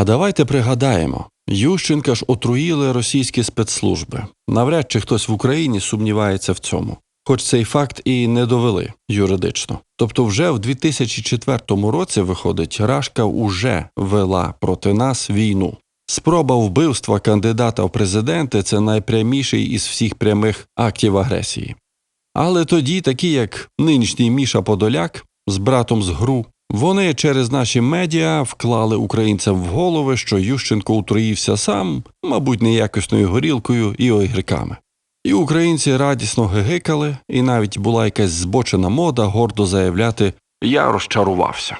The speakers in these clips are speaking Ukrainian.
А давайте пригадаємо, Ющенка ж отруїли російські спецслужби. Навряд чи хтось в Україні сумнівається в цьому. Хоч цей факт і не довели юридично. Тобто, вже в 2004 році, виходить, Рашка уже вела проти нас війну. Спроба вбивства кандидата в президенти це найпряміший із всіх прямих актів агресії. Але тоді, такі як нинішній Міша Подоляк з братом з ГРУ, вони через наші медіа вклали українцям в голови, що Ющенко утроївся сам, мабуть, неякісною горілкою і огірками. І українці радісно гигикали, і навіть була якась збочена мода гордо заявляти Я розчарувався.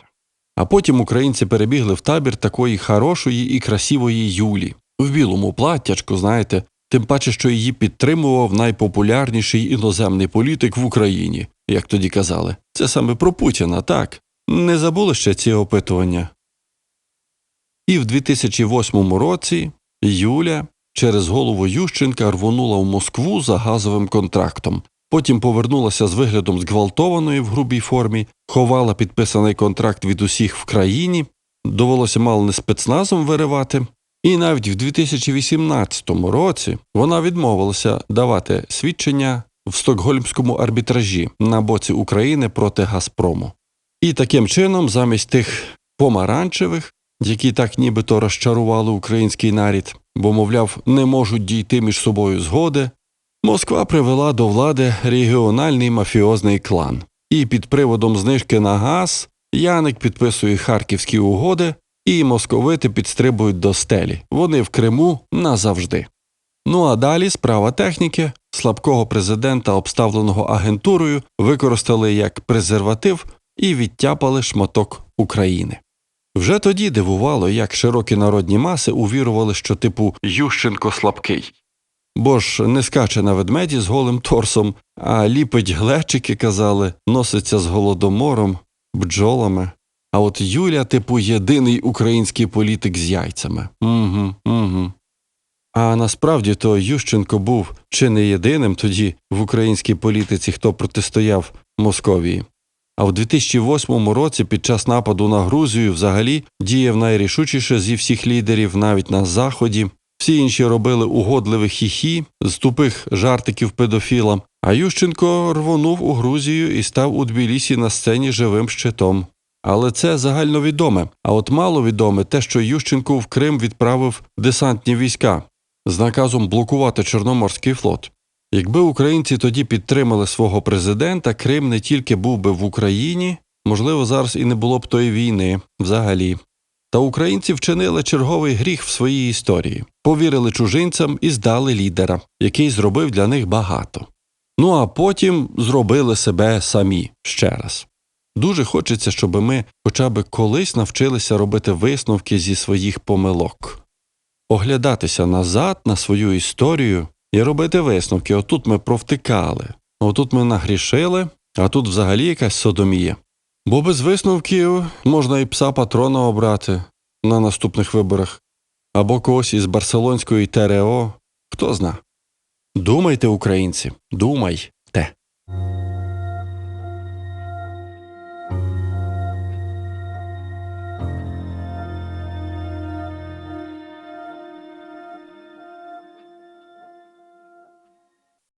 А потім українці перебігли в табір такої хорошої і красивої Юлі, в білому платтячку, знаєте, тим паче, що її підтримував найпопулярніший іноземний політик в Україні, як тоді казали. Це саме про Путіна, так. Не забули ще ці опитування. І в 2008 році Юля через голову Ющенка рвонула в Москву за газовим контрактом. Потім повернулася з виглядом зґвалтованої в грубій формі, ховала підписаний контракт від усіх в країні, довелося мало не спецназом виривати. І навіть в 2018 році вона відмовилася давати свідчення в стокгольмському арбітражі на боці України проти Газпрому. І таким чином, замість тих помаранчевих, які так нібито розчарували український нарід, бо, мовляв, не можуть дійти між собою згоди, Москва привела до влади регіональний мафіозний клан. І під приводом знижки на газ Яник підписує харківські угоди, і московити підстрибують до стелі. Вони в Криму назавжди. Ну а далі справа техніки слабкого президента, обставленого агентурою, використали як презерватив і відтяпали шматок України. Вже тоді дивувало, як широкі народні маси увірували, що типу Ющенко слабкий. Бо ж не скаче на ведмеді з голим торсом, а ліпить глечики, казали, носиться з голодомором, бджолами. А от Юля, типу, єдиний український політик з яйцями. Угу, угу. А насправді то Ющенко був чи не єдиним тоді в українській політиці, хто протистояв Московії. А в 2008 році під час нападу на Грузію взагалі діяв найрішучіше зі всіх лідерів навіть на Заході. Всі інші робили угодливих хіхі з тупих жартиків педофілам, а Ющенко рвонув у Грузію і став у Тбілісі на сцені живим щитом. Але це загальновідоме. А от маловідоме те, що Ющенко в Крим відправив десантні війська з наказом блокувати Чорноморський флот. Якби українці тоді підтримали свого президента, Крим не тільки був би в Україні, можливо, зараз і не було б тої війни взагалі. Та українці вчинили черговий гріх в своїй історії, повірили чужинцям і здали лідера, який зробив для них багато. Ну а потім зробили себе самі ще раз. Дуже хочеться, щоб ми хоча б колись навчилися робити висновки зі своїх помилок, оглядатися назад на свою історію і робити висновки. Отут ми провтикали, отут ми нагрішили, а тут взагалі якась содомія. Бо без висновків можна і пса патрона обрати на наступних виборах, або когось із барселонської ТРО, хто зна. Думайте, українці, думай.